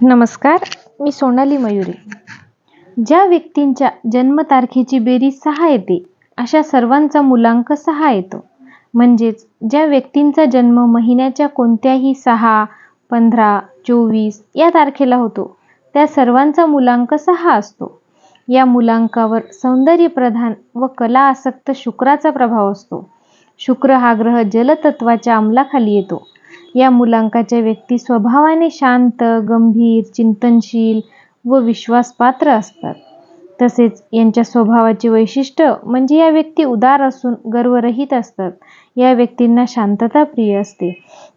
नमस्कार मी सोनाली मयुरी. ज्या व्यक्तींच्या जन्मतारखेची बेरीज सहा येते अशा सर्वांचा मुलांक सहा येतो. म्हणजेच ज्या व्यक्तींचा जन्म महिन्याच्या कोणत्याही सहा पंधरा चोवीस या तारखेला होतो त्या सर्वांचा मुलांक सहा असतो. या मुलांकावर सौंदर्यप्रधान व कला आसक्त शुक्राचा प्रभाव असतो. शुक्र हा ग्रह जलतत्वाच्या अंमलाखाली येतो. या मुलांकाच्या व्यक्ती स्वभावाने शांत गंभीर चिंतनशील व विश्वासपात्र असतात. तसेच यांच्या स्वभावाचे वैशिष्ट्य म्हणजे या व्यक्ती उदार असून गर्वरहित असतात. या व्यक्तींना शांतता प्रिय असते.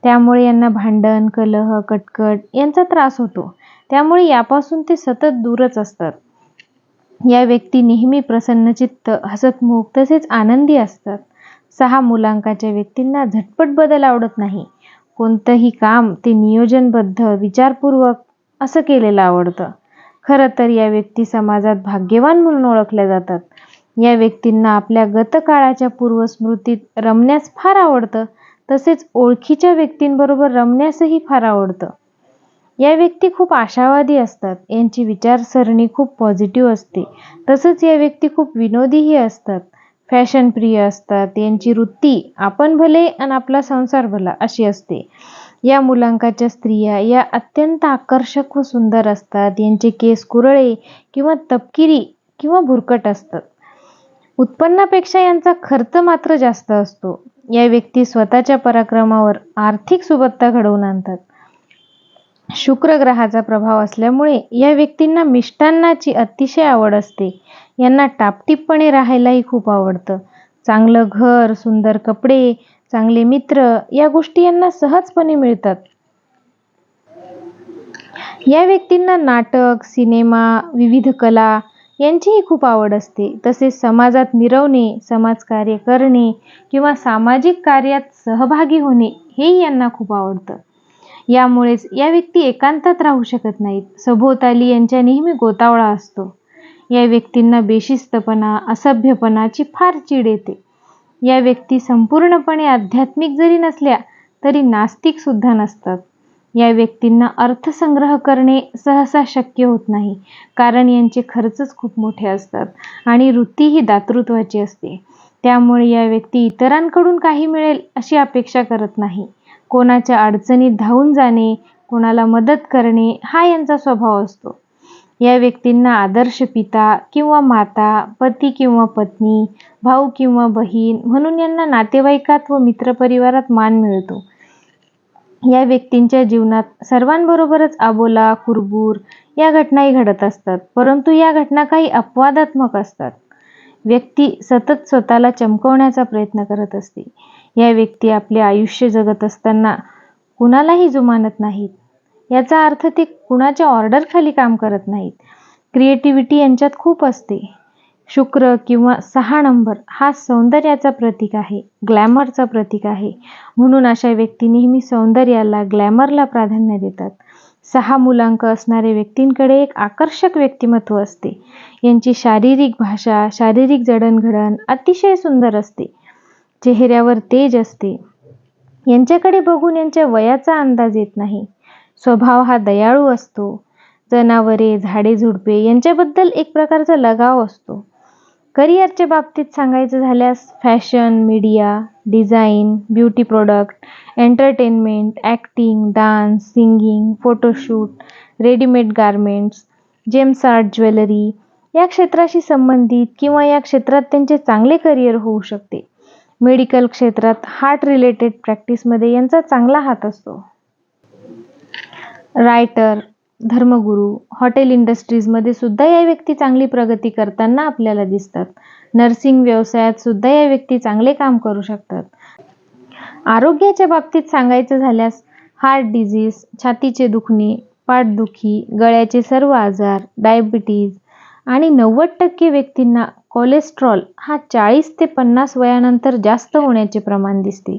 त्यामुळे यांना भांडण कलह कटकट यांचा त्रास होतो. त्यामुळे यापासून ते सतत दूरच असतात. या व्यक्ती नेहमी प्रसन्नचित्त हसतमुख तसेच आनंदी असतात. सहा मुलांकाच्या व्यक्तींना झटपट बदल आवडत नाही. कोणतंही काम ते नियोजनबद्ध विचारपूर्वक असं केलेलं आवडतं. खरं तर या व्यक्ती समाजात भाग्यवान म्हणून ओळखल्या जातात. या व्यक्तींना आपल्या गतकाळाच्या पूर्वस्मृतीत रमण्यास फार आवडतं तसेच ओळखीच्या व्यक्तींबरोबर रमण्यासही फार आवडतं. या व्यक्ती खूप आशावादी असतात यांची विचारसरणी खूप पॉझिटिव्ह असते तसंच या व्यक्ती खूप विनोदीही असतात. फॅशन प्रिय असतात यांची वृत्ती आपण भले आणि आपला संसार भला अशी असते. या मुलांकाच्या स्त्रिया या अत्यंत आकर्षक व सुंदर असतात. यांचे केस कुरळे किंवा तपकिरी किंवा भुरकट असतात. उत्पन्नापेक्षा यांचा खर्च मात्र जास्त असतो. या व्यक्ती स्वतःच्या पराक्रमावर आर्थिक सुबत्ता घडवून आणतात. शुक्र ग्रहाचा प्रभाव असल्यामुळे या व्यक्तींना मिष्टान्नाची अतिशय आवड असते. यांना टापटीपणे राहायलाही खूप आवडतं. चांगलं घर सुंदर कपडे चांगले मित्र या गोष्टी यांना सहजपणे मिळतात. या व्यक्तींना नाटक सिनेमा विविध कला यांचीही खूप आवड असते. तसेच समाजात मिरवणे समाजकार्य करणे किंवा सामाजिक कार्यात सहभागी होणे हेही यांना खूप आवडतं. यामुळेच या व्यक्ती एकांतात राहू शकत नाहीत. सभोवताली यांच्या नेहमी गोतावळा असतो. या व्यक्तींना बेशिस्तपणा असभ्यपणाची फार चीड येते. या व्यक्ती संपूर्णपणे आध्यात्मिक जरी नसल्या तरी नास्तिक सुद्धा नसतात. या व्यक्तींना अर्थसंग्रह करणे सहसा शक्य होत नाही कारण यांचे खर्चच खूप मोठे असतात आणि वृत्ती ही दातृत्वाची असते. त्यामुळे या व्यक्ती इतरांकडून काही मिळेल अशी अपेक्षा करत नाही. कोणाच्या अडचणीत धावून जाणे कोणाला मदत करणे हा यांचा स्वभाव असतो. या व्यक्तींना आदर्श पिता किंवा माता पती किंवा पत्नी भाऊ किंवा बहीण म्हणून यांना नातेवाईकात व मित्रपरिवारात मान मिळतो. या व्यक्तींच्या जीवनात सर्वांबरोबरच आबोला कुरबूर या घटनाही घडत असतात परंतु या घटना काही अपवादात्मक असतात. व्यक्ती सतत स्वतःला चमकवण्याचा प्रयत्न करत असते. या व्यक्ती आपले आयुष्य जगत असताना कुणालाही जुमानत नाहीत. याचा अर्थ ते कुणाच्या ऑर्डरखाली काम करत नाहीत. क्रिएटिव्हिटी यांच्यात खूप असते. शुक्र किंवा सहा नंबर हा सौंदर्याचा प्रतीक आहे ग्लॅमरचा प्रतीक आहे. म्हणून अशा व्यक्ती नेहमी सौंदर्याला ग्लॅमरला प्राधान्य देतात. सहा मुलांक असणाऱ्या व्यक्तींकडे एक आकर्षक व्यक्तिमत्व असते. यांची शारीरिक भाषा शारीरिक जडणघडण अतिशय सुंदर असते. चेहऱ्यावर तेज असते. यांच्याकडे बघून यांच्या वयाचा अंदाज येत नाही. स्वभाव हा दयाळू असतो. जनावरे झाडे झुडपे यांच्याबद्दल एक प्रकारचा लगाव असतो. करिअरच्या बाबतीत सांगायचं झाल्यास fashion media design beauty product entertainment acting dance singing photoshoot readymade garments gems art jewellery या क्षेत्राशी संबंधित किंवा या क्षेत्रात त्यांचे चांगले करिअर होऊ शकते. मेडिकल क्षेत्रात हार्ट रिलेटेड प्रॅक्टिसमध्ये यांचा चांगला हात असतो. रायटर धर्मगुरू हॉटेल इंडस्ट्रीजमध्ये सुद्धा या व्यक्ती चांगली प्रगती करताना आपल्याला दिसतात. नर्सिंग व्यवसायात सुद्धा या व्यक्ती चांगले काम करू शकतात. आरोग्याच्या बाबतीत सांगायचं झाल्यास हार्ट डिझीज छातीचे दुखणे पाठदुखी गळ्याचे सर्व आजार डायबिटीज आणि नव्वद टक्के व्यक्तींना कोलेस्ट्रॉल हा चाळीस ते पन्नास वयानंतर जास्त होण्याचे प्रमाण दिसते.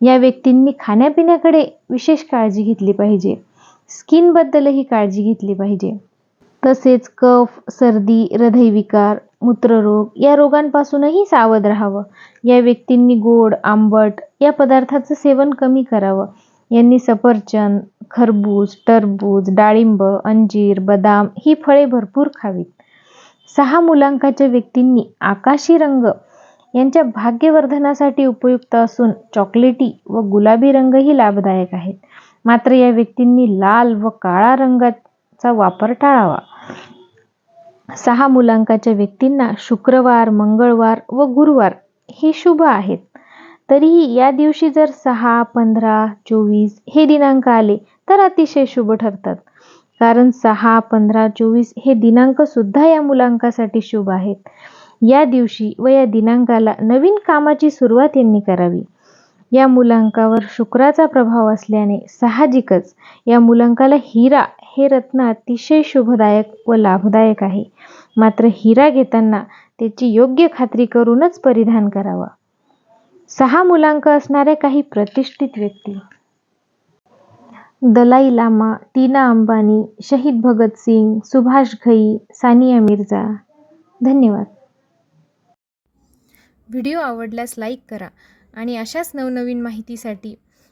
या व्यक्तींनी खाण्यापिण्याकडे विशेष काळजी घेतली पाहिजे. स्किनबद्दलही काळजी घेतली पाहिजे. तसेच कफ सर्दी हृदयविकार मूत्ररोग या रोगांपासूनही सावध राहावं. या व्यक्तींनी गोड आंबट या पदार्थाचं सेवन कमी करावं. यांनी सफरचंद खरबूज टरबूज डाळिंब अंजीर बदाम ही फळे भरपूर खावीत. सहा मुलांकाच्या व्यक्तींनी आकाशी रंग यांच्या भाग्यवर्धनासाठी उपयुक्त असून चॉकलेटी व गुलाबी रंगही लाभदायक आहेत. मात्र या व्यक्तींनी लाल व काळा रंगाचा वापर टाळावा. सहा मुलांकाच्या व्यक्तींना शुक्रवार मंगळवार व गुरुवार हे शुभ आहेत. तरीही या दिवशी जर सहा पंधरा चोवीस हे दिनांक आले तर अतिशय शुभ ठरतात. कारण सहा पंधरा चोवीस हे दिनांक सुद्धा या मुलांकासाठी शुभ आहेत. या दिवशी व या दिनांकाला नवीन कामाची सुरुवात यांनी करावी. या मुलांकावर शुक्राचा प्रभाव असल्याने साहजिकच या मुलांकाला हिरा हे रत्न अतिशय शुभदायक व लाभदायक आहे. मात्र हिरा घेताना त्याची योग्य खात्री करूनच परिधान करावा. सहा मुलांक असणाऱ्या काही प्रतिष्ठित व्यक्ती. दलाई लामा टीना अंबानी शहीद भगत सिंग सुभाष घई सानिया मिर्झा धन्यवाद. व्हिडिओ आवडल्यास लाईक करा आणि अशाच नवनवीन माहितीसाठी